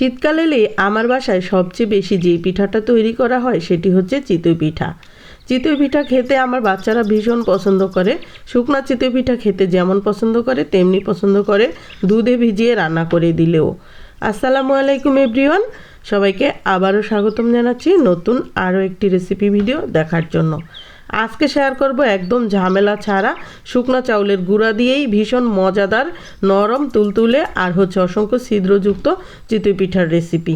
শীতকাল এলে আমার বাসায় সবচেয়ে বেশি যে পিঠাটা তৈরি করা হয় সেটি হচ্ছে চিতই পিঠা। চিতই পিঠা খেতে আমার বাচ্চারা ভীষণ পছন্দ করে। শুকনা চিতই পিঠা খেতে যেমন পছন্দ করে, তেমনি পছন্দ করে দুধে ভিজিয়ে রান্না করে দিলেও। আসসালামু আলাইকুম এভরিওয়ান, সবাইকে আবারও স্বাগতম জানাচ্ছি নতুন আরও একটি রেসিপি ভিডিও দেখার জন্য। আজকে শেয়ার করব একদম ঝামেলা ছাড়া শুকনো চাউলের গুঁড়া দিয়েই ভীষণ মজাদার, নরম, তুলতুলে আর হচ্ছে অসংখ্য ছিদ্রযুক্ত চিতই পিঠার রেসিপি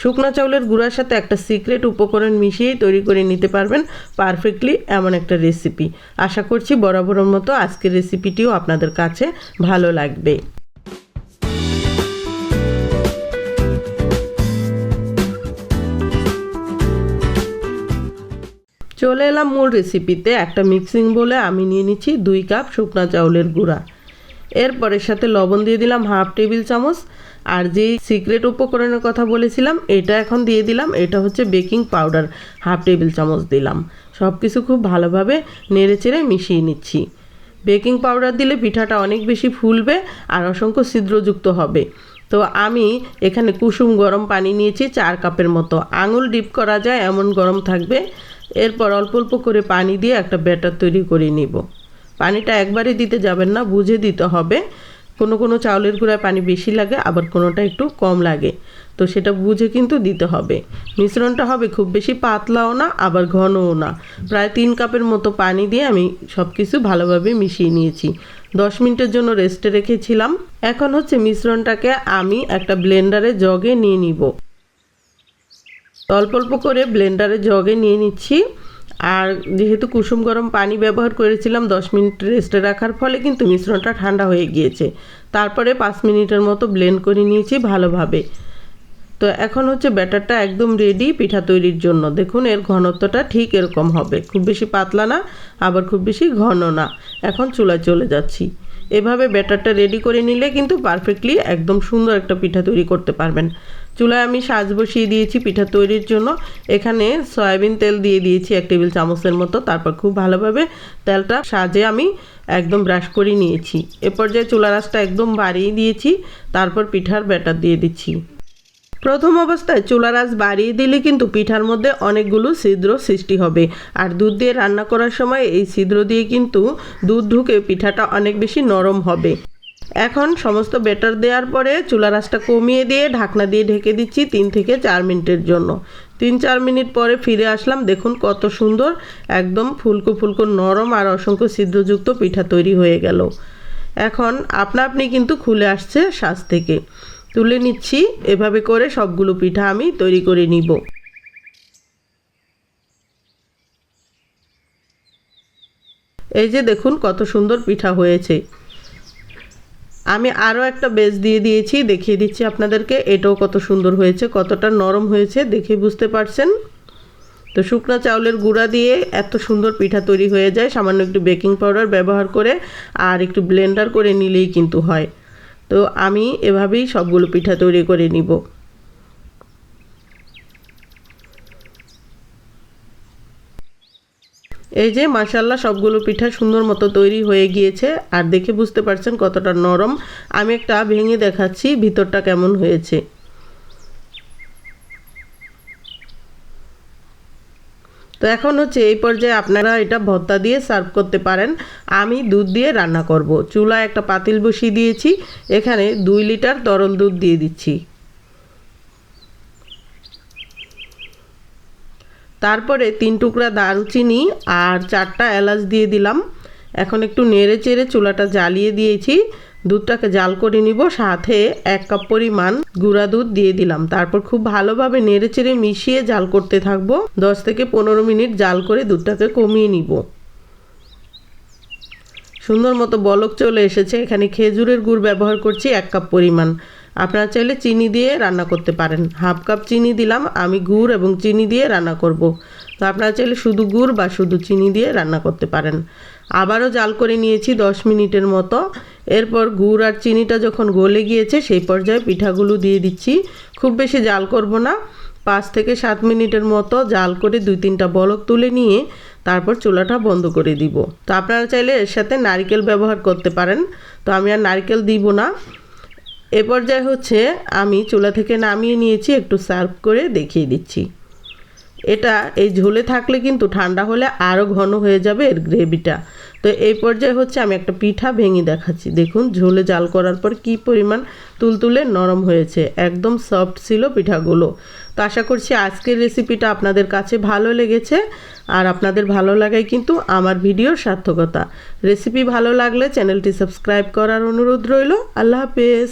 শুকনো চাউলের গুঁড়ার সাথে একটা সিক্রেট উপকরণ মিশিয়েই তৈরি করে নিতে পারবেন পারফেক্টলি এমন একটা রেসিপি আশা করছি বরাবরের মতো আজকের রেসিপিটিও আপনাদের কাছে ভালো লাগবে। এলাম মূল রেসিপিতে একটা মিক্সিং বলে আমি নিয়ে নিচ্ছি দুই কাপ শুকনা চাউলের গুঁড়া। এরপরের সাথে লবণ দিয়ে দিলাম হাফ টেবিল চামচ। আর যে সিক্রেট উপকরণের কথা বলেছিলাম, এটা এখন দিয়ে দিলাম। এটা হচ্ছে বেকিং পাউডার হাফ টেবিল চামচ দিলাম। সব কিছু খুব ভালোভাবে নেড়ে চেড়ে মিশিয়ে নিচ্ছি। বেকিং পাউডার দিলে পিঠাটা অনেক বেশি ফুলবে আর অসংখ্য ছিদ্রযুক্ত হবে। তো আমি এখানে কুসুম গরম পানি নিয়েছি চার কাপের মতো। আঙুল ডিপ করা যায়, এমন গরম থাকবে এরপর অল্প অল্প করে পানি দিয়ে একটা ব্যাটার তৈরি করে নিব। পানিটা একবারে দিতে যাবেন না, বুঝে দিতে হবে। কোনো কোনো চাউলের গুঁড়ায় পানি বেশি লাগে, আবার কোনোটা একটু কম লাগে। তো সেটা বুঝে কিন্তু দিতে হবে। মিশ্রণটা হবে খুব বেশি পাতলাও না, আবার ঘনও না। প্রায় তিন কাপের মতো পানি দিয়ে আমি সব কিছু ভালোভাবে মিশিয়ে নিয়েছি। দশ মিনিটের জন্য রেস্টে রেখেছিলাম। এখন হচ্ছে মিশ্রণটাকে আমি একটা ব্লেন্ডারে জগে নিয়ে নিব। অল্প অল্প করে ব্লেন্ডারে জগে নিয়ে নিচ্ছি। আর যেহেতু কুসুম গরম পানি ব্যবহার করেছিলাম, দশ মিনিট রেস্টে রাখার ফলে কিন্তু মিশ্রণটা ঠান্ডা হয়ে গিয়েছে। তারপরে পাঁচ মিনিটের মতো ব্লেন্ড করে নিয়েছি ভালোভাবে। তো এখন হচ্ছে ব্যাটারটা একদম রেডি পিঠা তৈরির জন্য। দেখুন, এর ঘনত্বটা ঠিক এরকম হবে। খুব বেশি পাতলা না, আবার খুব বেশি ঘন না। এখন চুলায় চলে যাচ্ছি। এভাবে ব্যাটারটা রেডি করে নিলে কিন্তু পারফেক্টলি একদম সুন্দর একটা পিঠা তৈরি করতে পারবেন। চুলায় আমি সাজ বসিয়ে দিয়েছি পিঠা তৈরির জন্য। এখানে সয়াবিন তেল দিয়ে দিয়েছি এক টেবিল চামচের মতো। তারপর খুব ভালোভাবে তেলটা সাজে আমি একদম ব্রাশ করে নিয়েছি। এ পর্যায়ে চুলা রাসটা একদম বাড়িয়ে দিয়েছি। তারপর পিঠার ব্যাটার দিয়ে দিচ্ছি। প্রথম অবস্থায় চুলার আঁচ বাড়িয়ে দিলে কিন্তু পিঠার মধ্যে অনেকগুলো ছিদ্র সৃষ্টি হবে। আর দুধ দিয়ে রান্না করার সময় এই ছিদ্র দিয়ে কিন্তু দুধ ঢুকে পিঠাটা অনেক বেশি নরম হবে। এখন সমস্ত বেটার দেওয়ার পরে চুলার আঁচটা কমিয়ে দিয়ে ঢাকনা দিয়ে ঢেকে দিচ্ছি তিন থেকে চার মিনিটের জন্য। তিন চার মিনিট পরে ফিরে আসলাম, দেখুন কত সুন্দর, একদম ফুলকো ফুলকো নরম আর অসংখ্য ছিদ্রযুক্ত পিঠা তৈরি হয়ে গেল। এখন আপনা আপনি কিন্তু খুলে আসছে শ্বাস থেকে। তুলে নিচ্ছি। এভাবে করে সবগুলো পিঠা আমি তৈরি করে নিব। এই যে দেখুন কত সুন্দর পিঠা হয়েছে। আমি আরও একটা বেজ দিয়ে দিয়েছি, দেখিয়ে দিচ্ছি আপনাদেরকে। এটাও কত সুন্দর হয়েছে, কতটা নরম হয়েছে, দেখে বুঝতে পারছেন? তো শুকনো চাউলের গুঁড়া দিয়ে এত সুন্দর পিঠা তৈরি হয়ে যায়। সামান্য একটু বেকিং পাউডার ব্যবহার করে আর একটু ব্লেন্ডার করে নিলেই কিন্তু হয়। তো আমি এভাবেই সবগুলো পিঠা তৈরি করে নিব। এই যে মাসাল্লাহ সবগুলো পিঠা সুন্দর মতো তৈরি হয়ে গিয়েছে, আর দেখে বুঝতে পারছেন কতটা নরম। আমি একটা ভেঙে দেখাচ্ছি, ভিতরটা কেমন হয়েছে। তো এখন হচ্ছে এই পর্যায়ে আপনারা এটা ভর্তা দিয়ে সার্ভ করতে পারেন। আমি দুধ দিয়ে রান্না করব। চুলায় একটা পাতিল বসিয়ে দিয়েছি। এখানে দুই লিটার তরল দুধ দিয়ে দিচ্ছি। তারপরে তিন টুকরা দারুচিনি আর চারটা এলাচ দিয়ে দিলাম। এখন একটু নেড়ে চেড়ে চুলাটা জ্বালিয়ে দিয়েছি। দুধটাকে জাল করে নিব, সাথে এক কাপ পরিমাণ গুঁড়া দুধ দিয়ে দিলাম। তারপর খুব ভালোভাবে নেড়ে চেড়ে মিশিয়ে জাল করতে থাকব। দশ থেকে পনেরো মিনিট জাল করে দুধটাকে কমিয়ে নিব। সুন্দর মতো বলক চলে এসেছে। এখানে খেজুরের গুড় ব্যবহার করছি এক কাপ পরিমাণ। আপনারা চাইলে চিনি দিয়ে রান্না করতে পারেন। হাফ কাপ চিনি দিলাম, আমি গুড় এবং চিনি দিয়ে রান্না করব। তো আপনারা চাইলে শুধু গুড় বা শুধু চিনি দিয়ে রান্না করতে পারেন। আবারও জাল করে নিয়েছি দশ মিনিটের মতো। এরপর গুড় আর চিনিটা যখন গলে গিয়েছে, সেই পর্যায়ে পিঠাগুলো দিয়ে দিচ্ছি। খুব বেশি জাল করব না। পাঁচ থেকে সাত মিনিটের মতো জাল করে দুই তিনটা বলক তুলে নিয়ে তারপর চুলাটা বন্ধ করে দিব। তো আপনারা চাইলে এর সাথে নারিকেল ব্যবহার করতে পারেন। তো আমি আর নারকেল দিব না। এ পর্যায়ে হচ্ছে আমি চুলা থেকে নামিয়ে নিয়েছি, একটু সার্ভ করে দেখিয়ে দিচ্ছি। এটা এই ঝোলে থাকলে কিন্তু ঠান্ডা হলে আরও ঘন হয়ে যাবে এর গ্রেভিটা। তো এই পর্যায়ে হচ্ছে আমি একটা পিঠা ভেঙে দেখাচ্ছি। দেখুন, ঝোলে জাল করার পর কি পরিমাণ তুলতুলে নরম হয়েছে। একদম সফট ছিল পিঠাগুলো। তো আশা করছি আজকের রেসিপিটা আপনাদের কাছে ভালো লেগেছে। আর আপনাদের ভালো লাগাই কিন্তু আমার ভিডিওর সার্থকতা। রেসিপি ভালো লাগলে চ্যানেলটি সাবস্ক্রাইব করার অনুরোধ রইল। আল্লাহ হাফেজ।